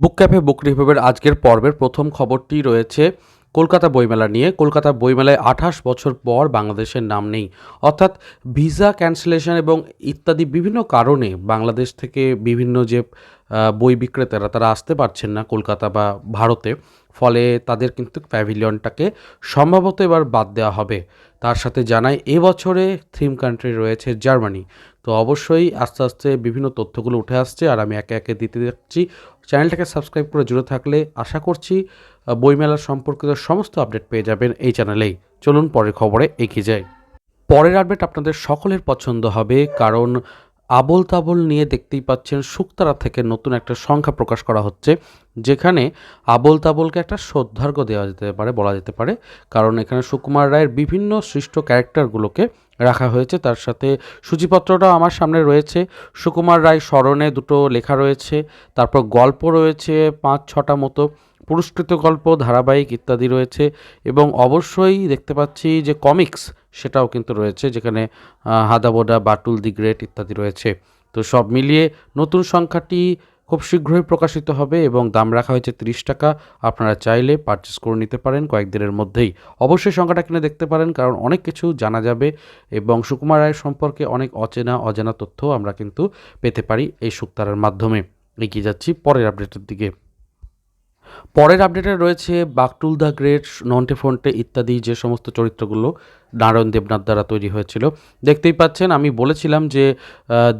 বুক cafe, বুক রিভিউয়ের আজকের পর্বের প্রথম খবরটি রয়েছে কলকাতা বইমেলা নিয়ে। কলকাতা বইমেলায় আঠাশ বছর পর বাংলাদেশের নাম নেই। অর্থাৎ ভিসা ক্যান্সেলেশন এবং ইত্যাদি বিভিন্ন কারণে বাংলাদেশ থেকে বিভিন্ন যে বই বিক্রেতারা, তারা আসতে পারছেন না কলকাতা বা ভারতে। ফলে তাদের কিন্তু প্যাভিলিয়নটাকে সম্ভবত এবার বাদ দেওয়া হবে। তার সাথে জানাই এবছরে থিম কান্ট্রি রয়েছে জার্মানি। তো অবশ্যই আস্তে আস্তে বিভিন্ন তথ্যগুলো উঠে আসছে আর আমি একে একে দিতে যাচ্ছি চ্যানেলটাকে সাবস্ক্রাইব করে জুড়ে থাকলে আশা করছি বইমেলা সম্পর্কিত সমস্ত আপডেট পেয়ে যাবেন এই চ্যানেলেই। চলুন পরের খবরে এগিয়ে যাই। পরের আপডেট আপনাদের সকলের পছন্দ হবে, কারণ আবোল তাবোল নিয়ে দেখতেই পাচ্ছেন শুক্তারা থেকে নতুন একটা সংখ্যা প্রকাশ করা হচ্ছে, যেখানে আবোল তাবোলকে একটা শ্রদ্ধার্ঘ দেওয়া যেতে পারে, বলা যেতে পারে। কারণ এখানে সুকুমার রায়ের বিভিন্ন সৃষ্ট ক্যারেক্টারগুলোকে রাখা হয়েছে। তার সাথে সূচিপত্রটাও আমার সামনে রয়েছে। সুকুমার রায় স্মরণে দুটো লেখা রয়েছে, তারপর গল্প রয়েছে পাঁচ, ছটা মতো। পুরস্কৃত গল্প, ধারাবাহিক ইত্যাদি রয়েছে এবং অবশ্যই দেখতে পাচ্ছি যে কমিক্স সেটাও কিন্তু রয়েছে, যেখানে হাদাবোডা বাটুল দি গ্রেট ইত্যাদি রয়েছে। তো সব মিলিয়ে নতুন সংখ্যাটি খুব শীঘ্রই প্রকাশিত হবে এবং দাম রাখা হয়েছে তিরিশ টাকা। আপনারা চাইলে পারচেস করে নিতে পারেন কয়েকদিনের মধ্যেই। অবশ্যই সংখ্যাটা কিনে দেখতে পারেন, কারণ অনেক কিছু জানা যাবে এবং সুকুমার রায়ের সম্পর্কে অনেক অচেনা, অজানা তথ্য আমরা কিন্তু পেতে পারি এই শুক্তারার মাধ্যমে। এগিয়ে যাচ্ছি পরের আপডেটের দিকে। পরের আপডেটে রয়েছে বাকটুল দ্য গ্রেট, নন্টে ফন্টে ইত্যাদি যে সমস্ত চরিত্রগুলো নারায়ণ দেবনাথ দ্বারা তৈরি হয়েছিল। দেখতেই পাচ্ছেন, আমি বলেছিলাম যে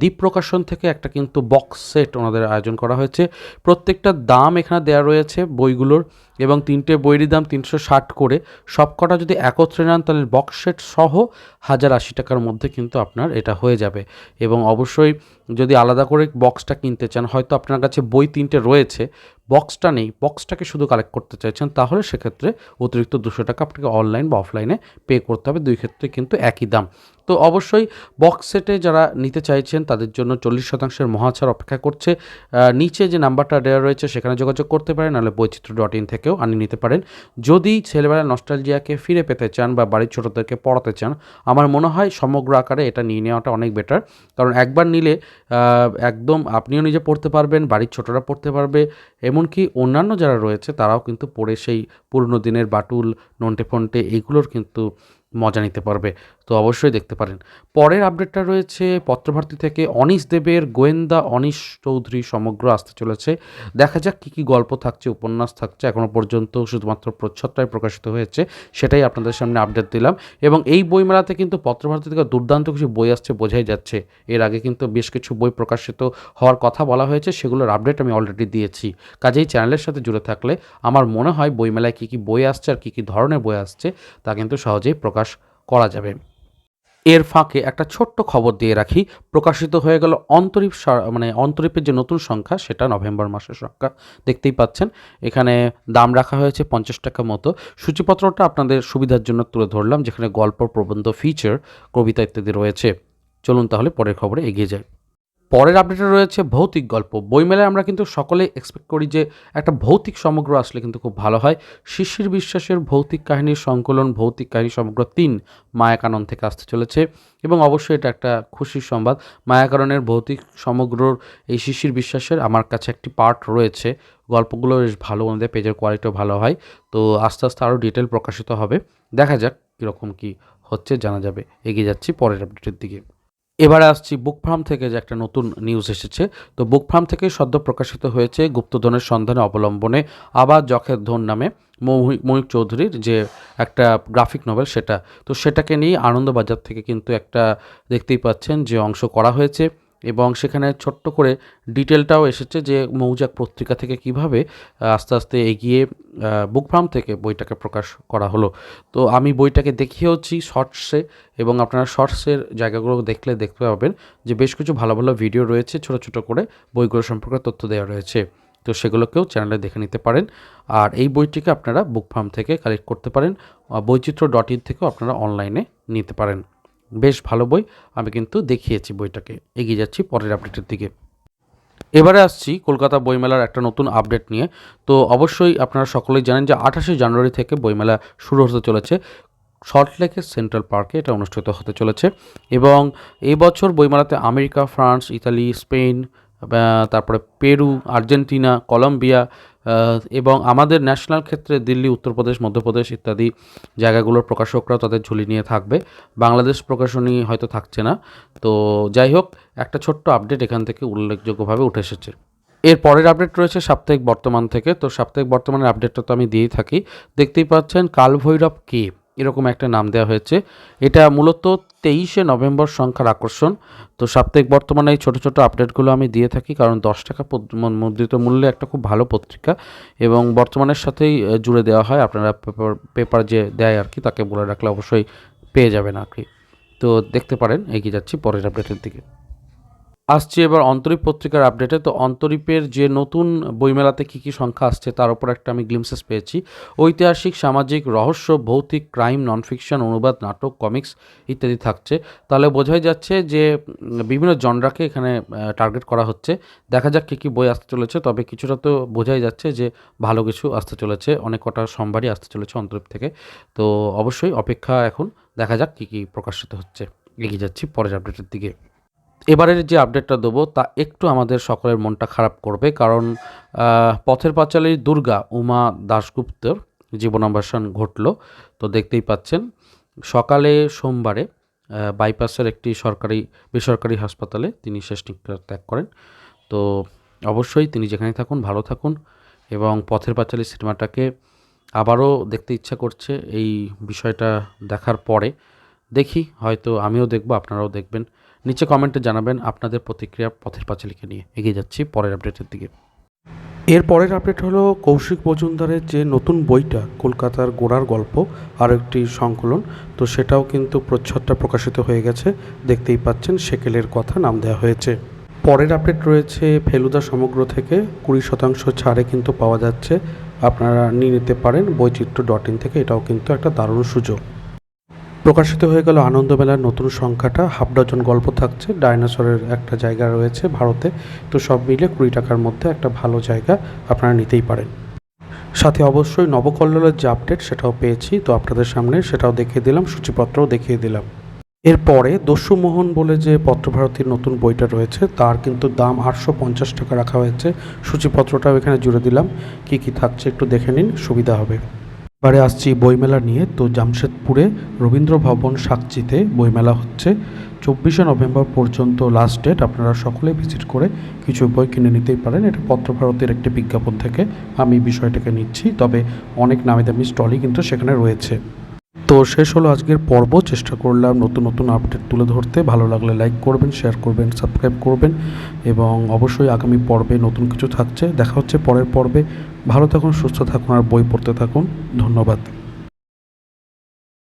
দ্বীপ প্রকাশন থেকে একটা কিন্তু বক্স সেট ওনাদের আয়োজন করা হয়েছে। প্রত্যেকটা দাম এখানে দেওয়া রয়েছে বইগুলোর এবং তিনটে বইয়েরই দাম তিনশো ষাট করে। সবকটা যদি একত্রে নেন, তাহলে বক্স সেট সহ হাজার আশি টাকার মধ্যে কিন্তু আপনার এটা হয়ে যাবে। এবং অবশ্যই যদি আলাদা করে বক্সটা কিনতে চান, হয়তো আপনার কাছে বই তিনটে রয়েছে, বক্সটা নেই, বক্সটাকে শুধু কালেক্ট করতে চাইছেন, তাহলে সেক্ষেত্রে অতিরিক্ত দুশো টাকা আপনাকে অনলাইন বা অফলাইনে পে করতে হবে। দুই ক্ষেত্রে কিন্তু একই দাম। তো অবশ্যই বক্স সেটে যারা নিতে চাইছেন, তাদের জন্য চল্লিশ শতাংশের মহাছাড় অপেক্ষা করছে। নিচে যে নাম্বারটা দেওয়া রয়েছে, সেখানে যোগাযোগ করতে পারেন, নাহলে বৈচিত্র্য ডট ইন থেকেও আনিয়ে নিতে পারেন। যদি ছেলেবেলা নস্টালজিয়াকে ফিরে পেতে চান বা বাড়ির ছোটোদেরকে পড়াতে চান, আমার মনে হয় সমগ্র আকারে এটা নিয়ে নেওয়াটা অনেক বেটার কারণ একবার নিলে একদম আপনিও নিজে পড়তে পারবেন, বাড়ির ছোটরা পড়তে পারবে। এমনকি অন্যান্য যারা রয়েছে, তারাও কিন্তু পড়ে সেই পুরনো দিনের বাটুল, নন্টে ফন্টে এইগুলোর কিন্তু মজা নিতে পারবে। তো অবশ্যই দেখতে পারেন। পরের আপডেটটা রয়েছে, পত্রভারতী থেকে অনিশ দেবের গোয়েন্দা অনিশ চৌধুরী সমগ্র আসতে চলেছে। দেখা যাক কী কী গল্প থাকছে, উপন্যাস থাকছে এখনও পর্যন্ত শুধুমাত্র প্রচ্ছদটাই প্রকাশিত হয়েছে, সেটাই আপনাদের সামনে আপডেট দিলাম। এবং এই বইমেলাতে কিন্তু পত্রভারতী থেকে দুর্দান্ত কিছু বই আসছে, বোঝাই যাচ্ছে। এর আগে কিন্তু বেশ কিছু বই প্রকাশিত হওয়ার কথা বলা হয়েছে, সেগুলোর আপডেট আমি অলরেডি দিয়েছি। কাজেই চ্যানেলের সাথে জুড়ে থাকলে আমার মনে হয় বইমেলায় কী কী বই আসছে আর কী কী ধরনের বই আসছে, তা কিন্তু সহজেই প্রকাশ করা যাবে। এর ফাঁকে একটা ছোট্ট খবর দিয়ে রাখি। প্রকাশিত হয়ে গেল অন্তরীপ মানে অন্তরীপের যে নতুন সংখ্যা, সেটা নভেম্বর মাসের সংখ্যা। দেখতেই পাচ্ছেন, এখানে দাম রাখা হয়েছে পঞ্চাশ টাকা মতো। সূচিপত্রটা আপনাদের সুবিধার জন্য তুলে ধরলাম, যেখানে গল্প, প্রবন্ধ ফিচার কবিতা ইত্যাদি রয়েছে। চলুন তাহলে পরের খবরে এগিয়ে যাই। পরের আপডেটে রয়েছে ভৌতিক গল্প। বইমেলায় আমরা কিন্তু সকলে এক্সপেক্ট করি যে একটা ভৌতিক সমগ্র আসলে কিন্তু খুব ভালো হয়। শিশির বিশ্বাসের ভৌতিক কাহিনীর সংকলন, ভৌতিক কাহিনী সমগ্র তিন মায়াকানন থেকে আসতে চলেছে এবং অবশ্যই এটা একটা খুশির সংবাদ। মায়াকাননের ভৌতিক সমগ্রর এই শিশির বিশ্বাসের আমার কাছে একটি পার্ট রয়েছে। গল্পগুলো বেশ ভালো ওনাদের, পেজের কোয়ালিটিও ভালো হয়। তো আস্তে আস্তে আরও ডিটেল প্রকাশিত হবে। দেখা যাক কীরকম কী হচ্ছে, জানা যাবে। এগিয়ে যাচ্ছি পরের আপডেটের দিকে। এবারে আসছি বুক ফার্ম থেকে, যে একটা নতুন নিউজ এসেছে। তো বুক ফার্ম থেকে সদ্য প্রকাশিত হয়েছে গুপ্তধনের সন্ধানে অবলম্বনে আবার যখের ধন নামে মৌ ময়ূক চৌধুরীর যে একটা গ্রাফিক নভেল সেটা। তো সেটাকে নিয়ে আনন্দবাজার থেকে কিন্তু একটা দেখতেই পাচ্ছেন যে অংশ করা হয়েছে। এবং সেখানে ছোট্ট করে ডিটেলটাও এসেছে যে মৌজাক পত্রিকা থেকে কীভাবে আস্তে আস্তে এগিয়ে বুক ফার্ম থেকে বইটাকে প্রকাশ করা হলো। তো আমি বইটাকে দেখিয়েওছি শর্টসে এবং আপনারা শর্টসের জায়গাগুলো দেখলে দেখতে পাবেন যে বেশ কিছু ভালো ভালো ভিডিও রয়েছে, ছোট ছোট করে বইগুলো সম্পর্কে তথ্য দেওয়া রয়েছে। তো সেগুলোকেও চ্যানেলে দেখে নিতে পারেন। আর এই বইটিকে আপনারা বুক ফার্ম থেকে কালেক্ট করতে পারেন বৈচিত্র্য ডট ইন থেকেও আপনারা অনলাইনে নিতে পারেন। বেশ ভালো বই। আমি কিন্তু দেখিয়েছি বইটাকে। এগিয়ে যাচ্ছি পরের আপডেটের দিকে। এবারে আসছি কলকাতা বইমেলার একটা নতুন আপডেট নিয়ে। তো অবশ্যই আপনারা সকলেই জানেন যে আঠাশে জানুয়ারি থেকে বইমেলা শুরু হতে চলেছে। সল্টলেকের সেন্ট্রাল পার্কে এটা অনুষ্ঠিত হতে চলেছে। এবং এই বছর বইমেলাতে আমেরিকা, ফ্রান্স, ইতালি, স্পেন তারপরে পেরু, আর্জেন্টিনা, কলম্বিয়া এবং আমাদের ন্যাশনাল ক্ষেত্রে দিল্লি, উত্তরপ্রদেশ, মধ্যপ্রদেশ ইত্যাদি জায়গাগুলোর প্রকাশকরাও তাদের ঝুলি নিয়ে থাকবে। বাংলাদেশ প্রকাশনী হয়তো থাকছে না। তো যাই হোক, একটা ছোট্ট আপডেট এখান থেকে উল্লেখযোগ্যভাবে উঠে এসেছে। এর পরের আপডেট রয়েছে সাপ্তাহিক বর্তমান থেকে। তো সাপ্তাহিক বর্তমানের আপডেটটা তো আমি দিয়েই থাকি। দেখতেই পাচ্ছেন, কালভৈরব কে? এরকম একটা নাম দেওয়া হয়েছে। এটা মূলত তেইশে নভেম্বর সংখ্যার আকর্ষণ। তো সাপ্তাহিক বর্তমানে এই ছোটো ছোটো আপডেটগুলো আমি দিয়ে থাকি, কারণ দশ টাকা মুদ্রিত মূল্যে একটা খুব ভালো পত্রিকা এবং বর্তমানের সাথেই জুড়ে দেওয়া হয়। আপনারা পেপার পেপার যে দেয় আর কি, তাকে বলে রাখলে অবশ্যই পেয়ে যাবেন আর কি। তো দেখতে পারেন, এগিয়ে যাচ্ছি পরের আপডেটের দিকে। আসছি এবার অন্তরীপ পত্রিকার আপডেটে তো অন্তরীপের যে নতুন বইমেলাতে কী কী সংখ্যা আসছে তার উপর একটা আমি গ্লিমসেস পেয়েছি। ঐতিহাসিক, সামাজিক, রহস্য, ভৌতিক ক্রাইম নন ফিকশন অনুবাদ, নাটক কমিক্স ইত্যাদি থাকছে। তাহলে বোঝাই যাচ্ছে যে বিভিন্ন জনরাকে এখানে টার্গেট করা হচ্ছে। দেখা যাক কী কী বই আসতে চলেছে, তবে কিছুটা তো বোঝাই যাচ্ছে যে ভালো কিছু আসতে চলেছে। অনেক কটা সোমবারই আসতে চলেছে অন্তরীপ থেকে। তো অবশ্যই অপেক্ষা এখন, দেখা যাক কী কী প্রকাশিত হচ্ছে। এগিয়ে যাচ্ছি পরের আপডেটের দিকে। এবারের যে আপডেটটা দেবো, তা একটু আমাদের সকলের মনটা খারাপ করবে। কারণ পথের পাঁচালীর দুর্গা উমা দাশগুপ্তর জীবনাবসান ঘটল। তো দেখতেই পাচ্ছেন, সকালে সোমবারে বাইপাসের একটি সরকারি, বেসরকারি হাসপাতালে তিনি শেষ নিঃশ্বাস ত্যাগ করেন। তো অবশ্যই তিনি যেখানে থাকুন, ভালো থাকুন এবং পথের পাঁচালী সিনেমাটাকে আবারও দেখতে ইচ্ছা করছে এই বিষয়টা দেখার পরে। দেখি, হয়তো আমিও দেখব, আপনারাও দেখবেন। নিচে কমেন্টে জানাবেন আপনাদের প্রতিক্রিয়া পথের পাঁচালীকে নিয়ে। এগিয়ে যাচ্ছি পরের আপডেটের দিকে। এর পরের আপডেট হলো কৌশিক মজুমদারের যে নতুন বইটা, কলকাতার গোড়ার গল্প আর একটি সংকলন, তো সেটাও কিন্তু প্রচ্ছদটা প্রকাশিত হয়ে গেছে। দেখতেই পাচ্ছেন সেকেলের কথা নাম দেওয়া হয়েছে। পরের আপডেট রয়েছে ফেলুদা সমগ্র থেকে। কুড়ি শতাংশ ছাড়ে কিন্তু পাওয়া যাচ্ছে। আপনারা নিয়ে নিতে পারেন বৈচিত্র্য ডট ইন থেকে, এটাও কিন্তু একটা দারুণ সুযোগ। প্রকাশিত হয়ে গেল আনন্দমেলার নতুন সংখ্যাটা। হাফ ডজন গল্প থাকছে। ডাইনোসরের একটা জায়গা রয়েছে ভারতে। তো সব মিলে কুড়ি টাকার মধ্যে একটা ভালো জায়গা আপনারা নিতেই পারেন। সাথে অবশ্যই নবকল্লোলের যে আপডেট সেটাও পেয়েছি। তো আপনাদের সামনে সেটাও দেখিয়ে দিলাম, সূচিপত্রও দেখিয়ে দিলাম। এরপরে দস্যুমোহন বলে যে পত্রভারতীর নতুন বইটা রয়েছে, তার কিন্তু দাম আটশো পঞ্চাশ টাকা রাখা হয়েছে। সূচিপত্রটাও এখানে জুড়ে দিলাম। কি কি থাকছে একটু দেখে নিন, সুবিধা হবে। এবারে আসছি বইমেলা নিয়ে। তো জামশেদপুরে রবীন্দ্র ভবন সাকচিতে বইমেলা হচ্ছে। চব্বিশে নভেম্বর পর্যন্ত লাস্ট ডেট আপনারা সকলে ভিজিট করে কিছু বই কিনে নিতেই পারেন। এটা পত্রভারতের একটি বিজ্ঞাপন থেকে আমি বিষয়টাকে নিচ্ছি। তবে অনেক নামি দামি স্টলই কিন্তু সেখানে রয়েছে। তো শেষ হলো আজকের পর্ব। চেষ্টা করলাম নতুন নতুন আপডেট তুলে ধরতে। ভালো লাগলে লাইক করবেন শেয়ার করবেন সাবস্ক্রাইব করবেন এবং অবশ্যই আগামী পর্বে নতুন কিছু থাকছে। দেখা হচ্ছে পরের পর্বে। ভালো থাকুন, সুস্থ থাকুন আর বই পড়তে থাকুন। ধন্যবাদ।